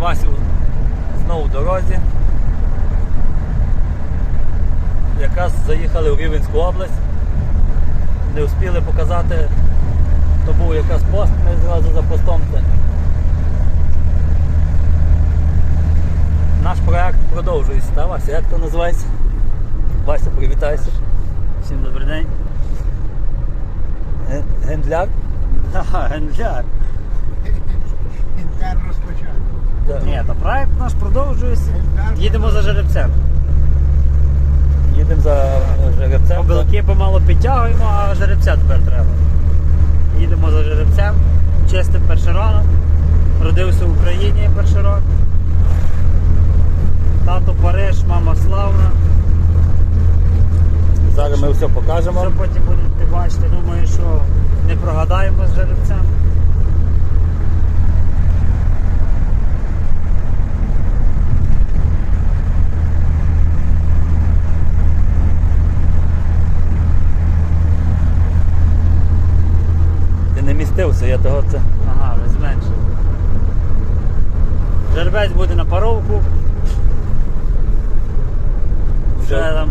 Васю знову в дорозі. Якраз заїхали в Рівенську область. Не встигли показати, то був якраз пост, ми зразу за постом. Наш проект продовжується, та Вася, як то називається? Вася, привітайся. Всім добрий день. Ген- Гендляр? Ага, генляр. Так. Проект наш продовжується. Їдемо за жеребцем. Їдемо за жеребцем. Обилки помало підтягуємо, а жеребця тепер треба. Їдемо за жеребцем, чистим першероном. Родився в Україні першерон. Тато Париж, мама Славна. Зараз ми все покажемо. Що потім будете бачити, думаю, що не прогадаємо з жеребцем. Не містився, я того це. Ага, ви зменшили. Жеребець буде на паровку. Вже там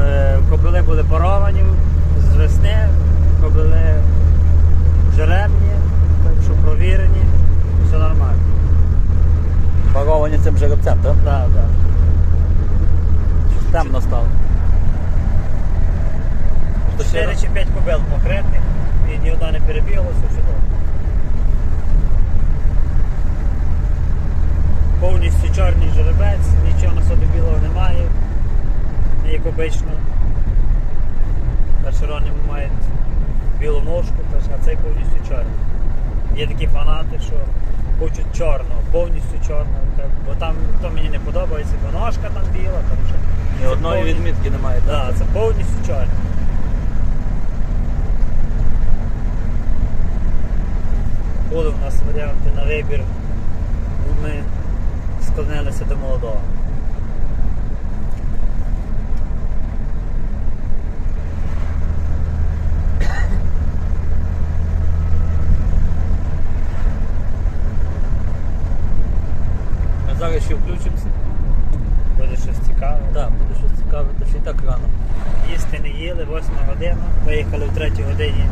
е, кобили були паровані з весни, кобили жеребні, так що провірені, все нормально. паровані цим жеребцем, так? Так, так. Темно стало. То ще 4 чи 5 кобил покритих і ні одна не перебіглася, все чудово. Повністю чорний жеребець, нічого на собі білого немає, як обично. Першерони мають білу ножку, а цей повністю чорний. Є такі фанати, що хочуть чорного, повністю чорного, бо там то мені не подобається, бо ножка там біла, там ще. Ні одної повні- відмітки немає. так? Так, це повністю чорний. Були в нас варіанти на вибір. Ми склонилися до молодого. Ми зараз ще включимося. Буде щось цікаве. Так, буде щось цікаве, то ще й так рано. Їсти не їли, 8 година. Виїхали в 3 годині.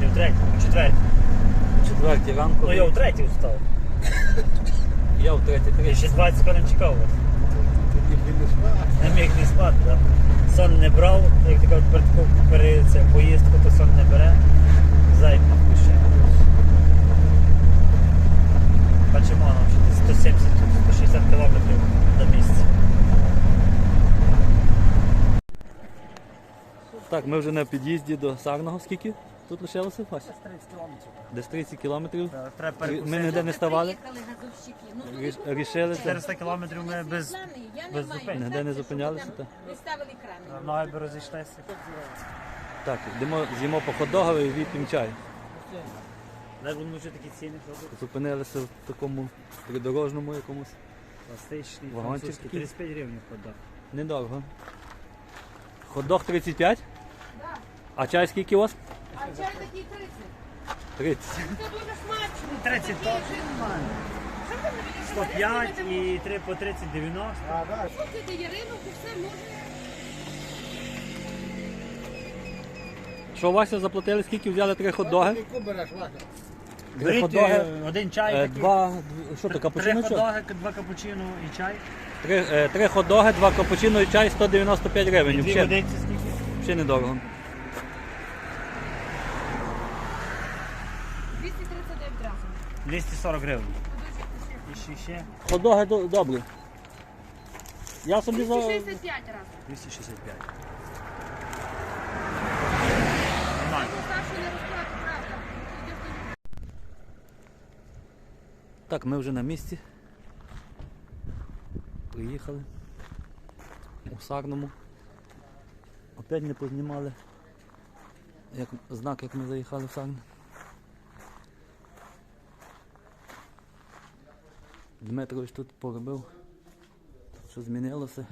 Не в 3, а в 4. О четвертій ранку. Ну я в 3 встав. Я в третій Я ще 20 хвилин чекав вас. Не міг не спати, так. Сон не брав, як така перед, перед це, поїздку, то сон не бере. Зайк на. Бачимо, нам ще 170-160 кілометрів до місця. Так, ми вже на під'їзді до Сарного. Скільки тут лишилося, Вася? 30 кілометрів. Десь 30 кілометрів. Треба Ми перекусити. ніде не ставали. Приїхали газовщики. Ну, тут Ріш- Рішили це. 400 кілометрів ми без плани, я не без маю. зупинки. Ніде не зупинялися. Там та? Виставили крани. ноги би розійшлися. Так, йдемо, з'їмо по хот-догові і вип'ємо чай. Де будемо вже такі ціни, що Зупинилися в такому придорожному якомусь. Вагончик французькі, такий. 35 гривень хода. Недорого. Хот-дог 35? Да. А чай скільки у вас? А чай такий 30. 30. Це дуже смачно. 30 Такий теж нормально. Що ви мені 105 говорите? і 3 по 30 90. А, да. Слухайте, Ярину, то все може. Що Вася заплатили? Скільки взяли три хот-доги? Яку береш, Ваня? Три Беріть хот-доги. один чай, Е, такий. Два, що то, Три капучино? що? хот-доги, два капучино і чай. Три, е, три хот-доги, два капучино і чай 195 І гривень. дві Взагалі, водиці скільки? взагалі недорого. 240 гривень. І ще, ще Хот-доги до- добрі. Я собі за... 265 разів. 265. Нормально. Сашу не розплати, правда. Іди в Так, ми вже на місці. Приїхали. У Сарному. Опять не познімали. Як, знак, як ми заїхали в Сарн. Дмитрович тут поробив. Що змінилося.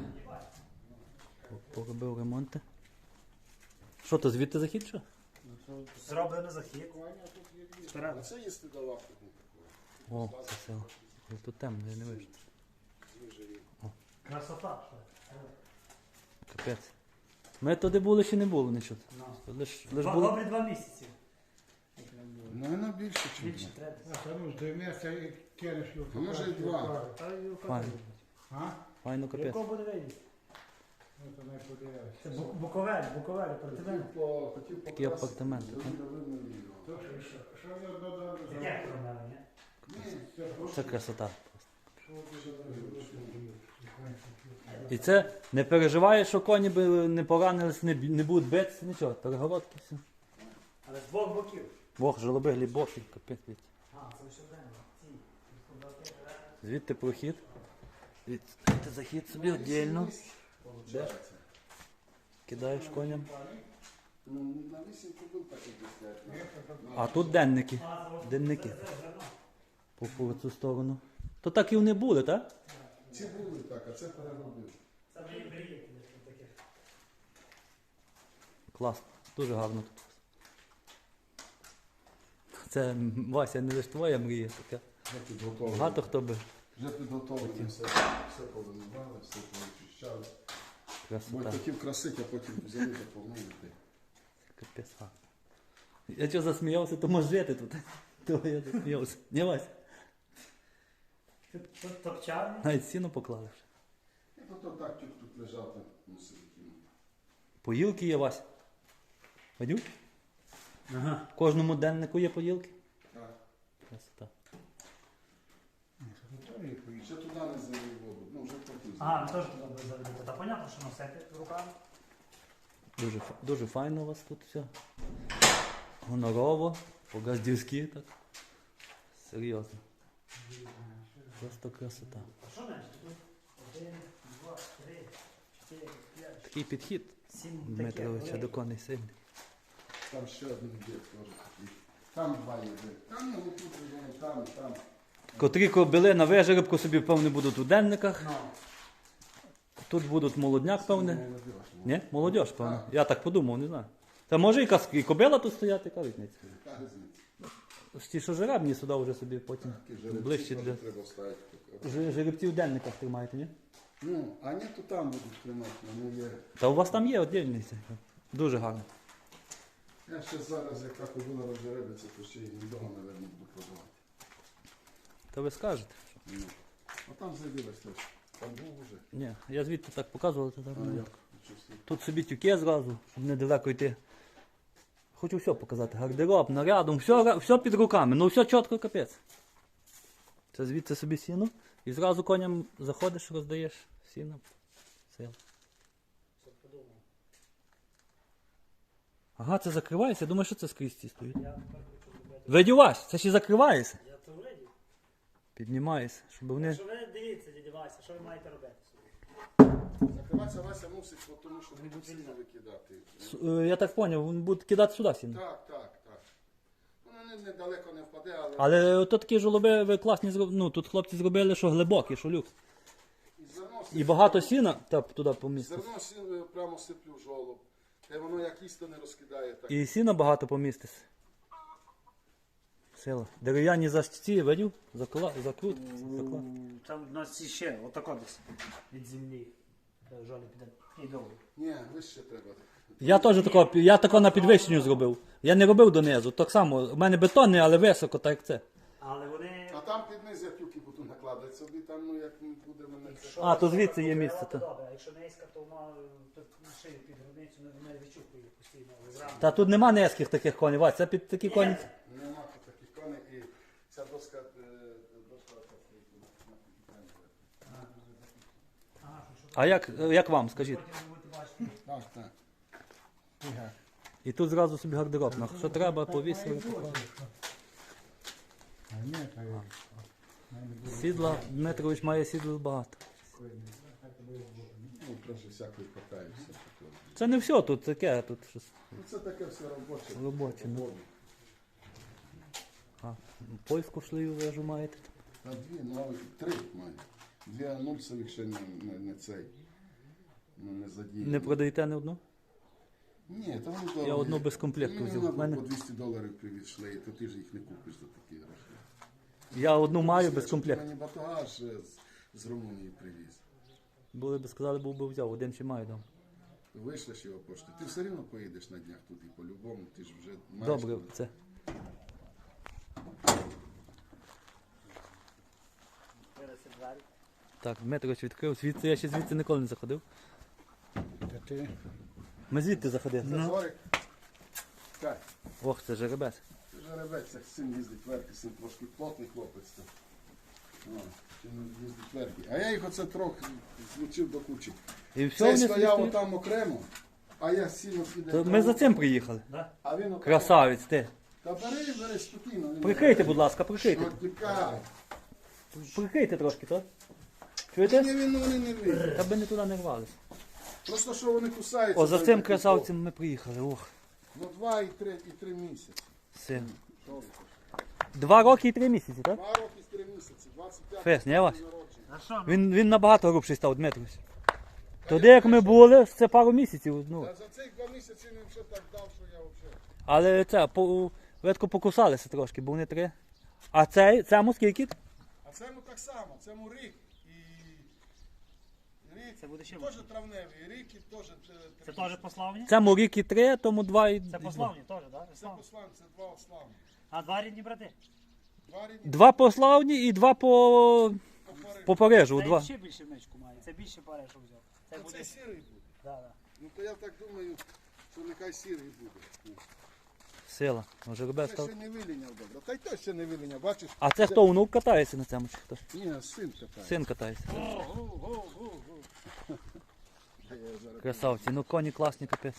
Поробив ремонти. Що то звідти захід що? Зроблено захід. Спереду. Це їсти давав. О, красиво. Але Тут темно, я не вижу. Красота. Капець. Ми туди були чи не було нічого. Ну. Лиш, лиш Два, було. добрі два місяці. Ну, воно більше, ніж Більше треба. А то ну, здойметься і кинеш його. В може, і два. Файно. А? Файно капець. Якого буде вийти? Ну, то не. Це Бу- Буковель, Буковель, апартамент. Хотів по- хотів Такі покрасити, апартаменти, зробив так? давно відео. То що, що, що ви одно добре Яке зробили? проблема, ні? Ні, Це красота. що. І це не переживаєш, що коні би не поранились, не, б- не будуть битися, нічого. Перегородки все. Але з двох боків. Бог, жолоби глибокий, капець. А, це все время. Звідти прохід. Звідти захід собі віддільно. Получається. Кидаєш коням. А тут денники. Денники. По, по цю сторону. То так і вони були, так? Ці були так, а це таких. Класно. Дуже гарно тут. Це Вася, не лише твоя мрія така. Вже підготовлено. Багато хто би. Вже підготовлено, все, все повинували, все повичищали. Бо Красота. хотів красити, а потім взяли заповнили. Капець. а. Я що засміявся, то може жити тут. То я засміявся. Не Вася. Тут, тут топчарні. Навіть сіно поклали вже. І потім так тюк тут лежав, там мусив кинути. Поїлки є, Вася. Вадю? Ага. В кожному деннику є поїлки. Так. Красота. то і туди не залив воду, ну вже потім. Ага, ну теж туди буде заведете. Та понятно, що носити руками. Дуже, фа- дуже файно у вас тут все. Гонорово, по-газдівськи так. Серйозно. Просто красота. А що? Тут один, два, три, чотири, п'ять, Такий підхід сім. Дмитровича до коней сильний. Там ще один є теж такий. Там два є. Там ну тут воно, там, там. Котрі кобили на вижеребку собі, певне, будуть у денниках. Ну, Тут будуть молодняк, певне. Молодіж, Ні? Молодіж, певне. Я так подумав, не знаю. Та може якась і кобила тут стояти, яка різниця. Ті, що жеребні сюди вже собі потім ближче для. Ж- Жеребці в денниках тримаєте, ні? Ну, а ні, то там будуть тримати, вони є. Та у вас там є віддільний. цей. Дуже гарно. Я ще зараз, яка кобила розжеребиться, то ще й недовго, мабуть, буду продавати. Та ви скажете. Ну. А там зайдилась теж. Там був уже. Ні, я звідти так показував, то так А не як? Тут собі тюке зразу, щоб недалеко йти. Хочу все показати. Гардероб, нарядом, все, все під руками, ну все чітко капець. Це звідси собі сіно. І зразу коням заходиш, роздаєш сіно. Сил. Ага, це закривається, я думаю, що це скрізь ці стоїть. Видіваш, це ще закривається. Піднімається, щоб вони. Що ви дивіться, діді Вася, що ви маєте робити? Закриватися Вася мусить, бо тому що не будуть сильно викидати. С- е, Я так зрозумів, він буде кидати сюди сіно. Так, так, так. Воно не, недалеко не впаде, але Але ото такі жолоби ви класні зробили. Ну тут хлопці зробили, що глибокі, що люкс. і зерно, І багато сіна та туди поміститься. зерно сі- прямо сиплю в жолоб. Та й воно як їсти не розкидає, так. І сіна багато поміститься. Сила. Дерев'яні защиті, видів? Закла... Закрутки. Заклад. Там у нас ще отако десь від землі. Та піде. І довго. Ні, вище треба. Я теж тако, я тако на підвищенню зробив. Я не робив донизу. Так само, у мене бетонний, але високо, так як це. Але вони. А там під низ я тюки буду накладати собі, там ну як буде мене це. А, то звідси є місце, то. то. Добре, а якщо низька, то має то шию під грудницю, не, не відчухує постійно. але зранку. Та тут нема низьких таких коней, Вась, це під такі коні. Нема тут таких коней і ця доска, е, доска ця стоїть на на підтримку. Ага, що, що А як, як вам, скажіть? Так. І тут зразу собі гардероб. ну, Що треба, повісили. поклали. А ні, то є. Сідла, Дмитрович має сідла багато. Ну, трохи всякої катаюся. такого. Це не все тут, таке, тут щось Ну це таке все робоче. робоче. Ну. Хобі. А, польську шлею вежу маєте. Та дві нові, три маю. Дві анульсових ще не, не, не цей. Ну, не задіяні. Не продаєте не одну? Ні, та вони дорогі. Я одну без комплекту Мені взяв. треба мене- по 200 доларів привіз шлеї, то ти ж їх не купиш за такі гроші. Я одну маю без комплекту. Мені батагаж е, з, з Румунії привіз. Були б сказали, був би взяв, один ще маю вдома. Вийшлеш його пошту. Ти все рівно поїдеш на днях тут і по-любому, ти ж вже маєш. Добре, тут. це. Двері. Так, Дмитрович відкрив. Звідси я ще звідси ніколи не заходив. Та ти Ми звідти заходили. Це Зорик. Так, Ох, це жеребець. жеребець, як син їздить верхи, син трошки плотний хлопець. то. О, Він їздить верхи. А я їх оце трохи злучив до кучі. І все Цей стояв стоять. отам окремо, а я сіно піде. То Ми за цим приїхали. А він окремо. Красавець ти. Та бери, бери спокійно. Прикрийте, будь ласка, прикрийте. Прикрийте трошки, то. Ні, Чуєте? він вони не вийде. Та би не туди не рвались. Просто що вони кусаються. О, за цим й красавцем ми приїхали. Ох, Ну, два і три, і три місяці. син. Що ви? Два роки і три місяці, так? Два роки і три місяці, 25 Фес, не вас? народження. А що? Він, він набагато грубший став, Дмитрович. Тоді, як ми були, це пару місяців. Ну. Та за цих два місяці він вже так дав, що я взагалі. Але це, по, ветку покусалися трошки, бо вони три. А цей, цьому скільки? А цьому так само, цьому рік. Рік Це буде ще теж травневий, і рік теж. е, три Це теж пославні? Цьому рік і три, тому два і. Це пославні теж, так? Це послан, це два ославні. А два рідні брати? Два рідні Два по славні і два по, попари. по Парижу. Це Два. ще більше мечку має. Це більше паре, взяв. Це А буде. це сірий буде. Да, да. Ну то я так думаю, що нехай сірий буде. Ну, Сила. Може ребят Це став. ще не виліняв добре. Та й то ще не виліняв, бачиш? А це хто внук катається на цьому? Чи хто? Ні, син катає. Син катається. Я зараз- Красавці, ну коні класні капець.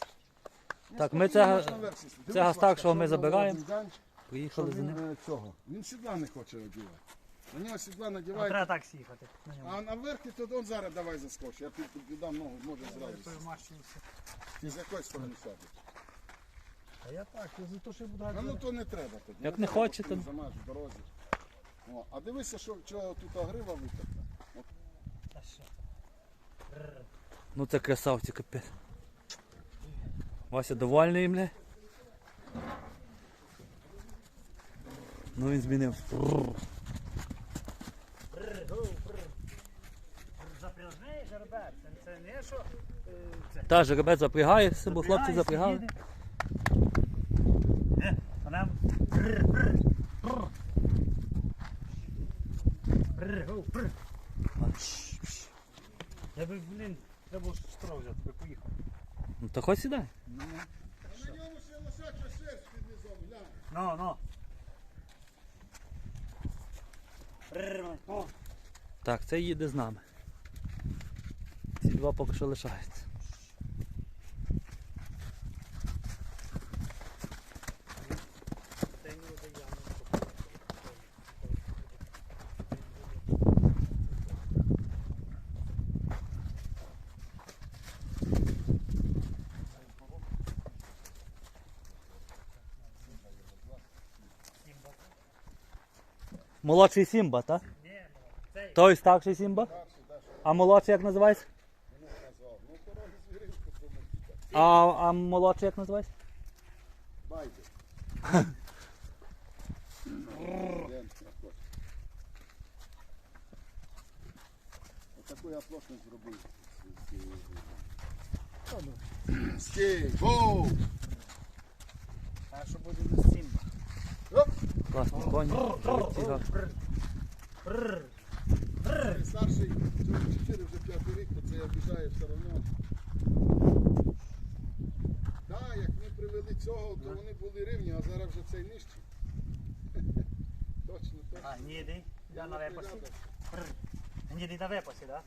Ну, Так, ми це- можна. Дивись, цього Васька, що ми забираємо. день, Приїхали за він ним. е, цього. Він сідла не хоче одягати. На нього сідла А надіває. треба так с'їхати. на ньому. А наверх то он зараз давай заскочиш. Я тобі дам ногу, може зразу. Тою машиною все. Ти з якої сторони сядеш? А я так, я за те, що я буду А ну то не треба тоді. Як не треба, хочете. в дорозі. О, а дивися, що чого тут грива витерта. Та що? Ну це красавці капець. Вася довольний, бля. Ну він змінився. Запряжний жеребець. Це, це не що. е, Це. Та жеребець запрягає, все, бо хлопці Запрягає, запрягали. Е, А нам. Бррр, бррр, бррр. Бррр, гоу, бррр. Я би, блін, треба було штраф взяти, би поїхав. Ну то хоч сідай. на ньому ще лошача шерсть під низом, глянь. Ну, ну. О. Так, це їде з нами. Ці два поки що лишаються. Молодший Сімба, так? Ні, ну, цей. Той старший Сімба? А молодший як називається? Казав. Ну, пороги звіринку помогти. А, а молодший як називається? Байде. Глянь, як хочеш. Отаку я оплошність зробив. з- з цієї гри. Стій, гоу! А що буде на Сімба? Оп! Класні коні. Старший, цьому 4 вже п'ятий рік, то це я обіжаю все одно. Так, як ми привели цього, то вони були рівні, а зараз вже цей нижчий. Точно, точно. А, ніди. Я на випасі. Ребята, Бррр. Ніди на випасі, так?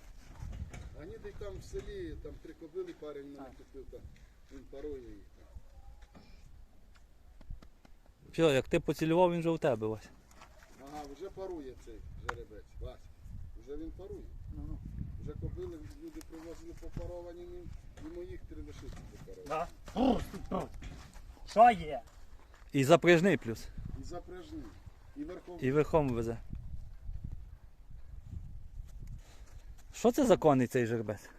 А ні, там в селі, там три кобили парень мене купив, він парує їх. Що, як ти поцілював, він вже у тебе ось. Ага, вже парує цей жеребець, Вася. Вже він парує. Ну, Вже кобили люди привозили попаровані, і моїх три лишиці попаровані. Да? Що є? І запряжний плюс. І запряжні, і верховні. І верхом везе. Що це за коней цей жеребець?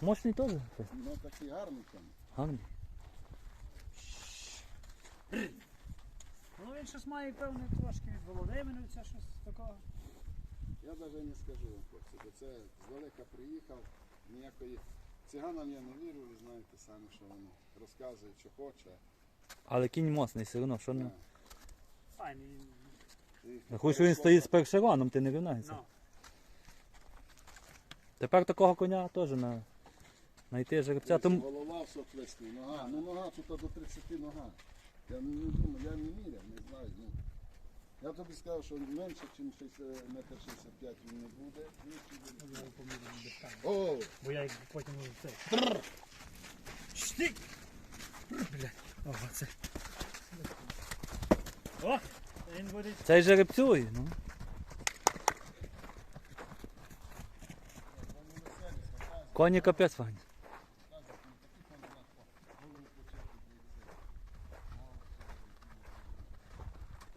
Мощний теж? Ну такий гарний там. Гарний. Ну він щось має певне трошки від Володимирівця, щось такого. Я навіть не скажу вам, хлопці, бо це здалека приїхав, ніякої циганам я не вірю, ви знаєте самі, що вони розказують, що хоче. Але кінь моцний все одно, що не. Файний. І Хоч він стоїть з першероном, ти не рівнаєшся. Ну, Тепер такого коня теж на. Знайти жеребця. Тому... Голова все плесні, нога. Ну нога тут до 30 нога. Я не думаю, я не міряв, не знаю. Ну. Я тобі сказав, що менше, ніж 60, метр 65 він не буде. поміряю без камери. О, Бо я їх потім це. Штик! Блядь. О, це. О! Він буде. Цей ну. Коні капець файні.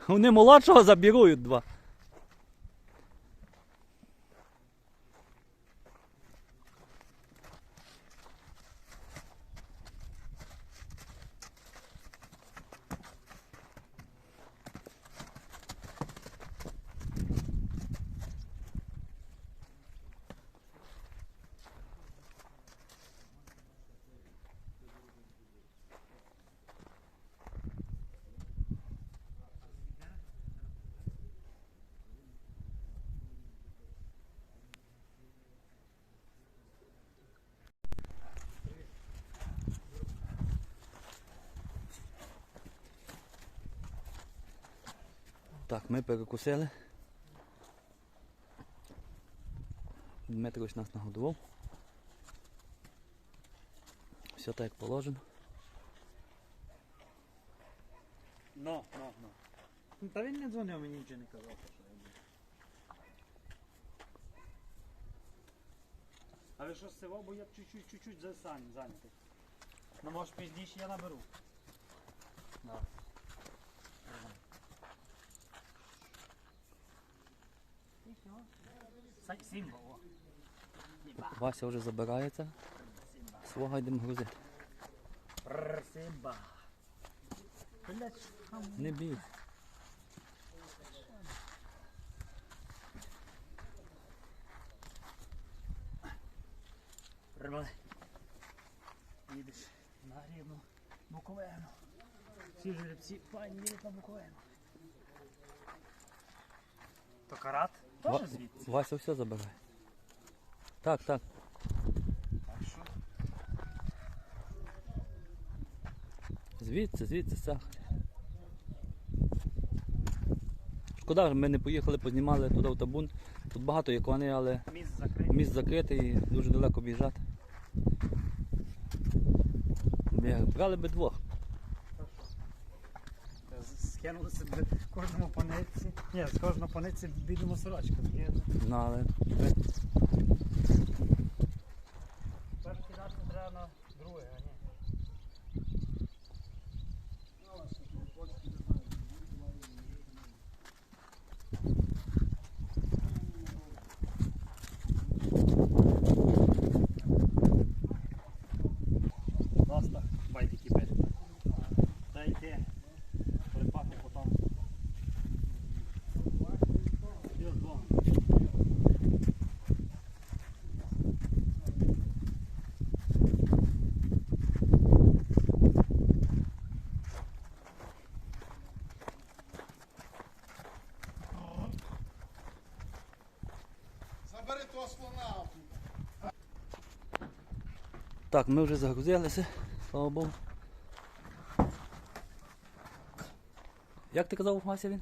Вони молодшого забірують два. Так, ми перекусили. Дмитрович нас нагодував. Все так як положено. Ну, ну, ну. Ну, Та він не дзвонив, мені нічого не казав. що я буду. Але що з цього, бо я б чуть-чуть, чуть-чуть за зайнятий. Ну, може пізніше я наберу. Да. Сай Сімба, о. Сімба. Вася вже забирається. Свого йдемо грузити. Не бій. Роман. Їдеш на рівну Буковину. Всі жеребці файні їдуть на Буковину. То карат? Ва- Теж звідси. Вася все забирає. Так, так. Так що? Звідси, звідси, сах. Шкода, ми не поїхали, познімали туди в табун. Тут багато є коней, але Міст закритий. міст закритий і дуже далеко біжати. Брали би двох. Скинули себе кожному по. Ні, з кожного панельці бідемо сорочку. Знали. Ну, але Перше кидати треба на друге, а ні. Доста, байки кипить. Та йти. Припати потім. Йо, дома. забери того слона. Так, ми вже загрузилися, слава Богу. Як ти казав, Вася він?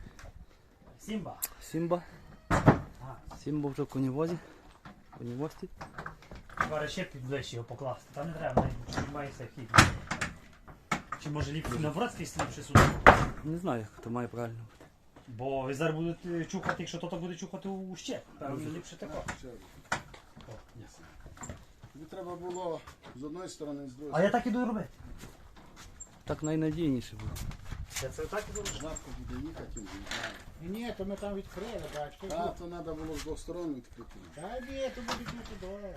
Сімба. Сімба. Сімба вже в конівозі. Конівості. Зараз ще під ближче його покласти. Та не треба, навіть хід. Чи може ліпше на вратський сліпше сюди? Не знаю, як то має правильно бути. Бо ви зараз будете чухати, якщо то буде чухати у ще. Певно, ліпше тако. Ще. О, треба було з одної сторони, з другої А я так іду робити. Так найнадійніше буде. Я це так іду робити. Жарко буде їхати, не знаю. Ні, то ми там відкрили, бачите. А, то треба було з двох сторон відкрити. Та ні, то буде тут добре.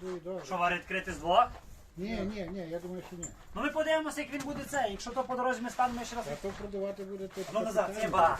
Туди і добре. Що варить відкрити з двох? Ні, ні, ні, я думаю, що ні. Ну ми подивимося, як він буде це. Якщо то по дорозі ми станемо ще раз. А то продавати буде тут. Ну, назад, є ба.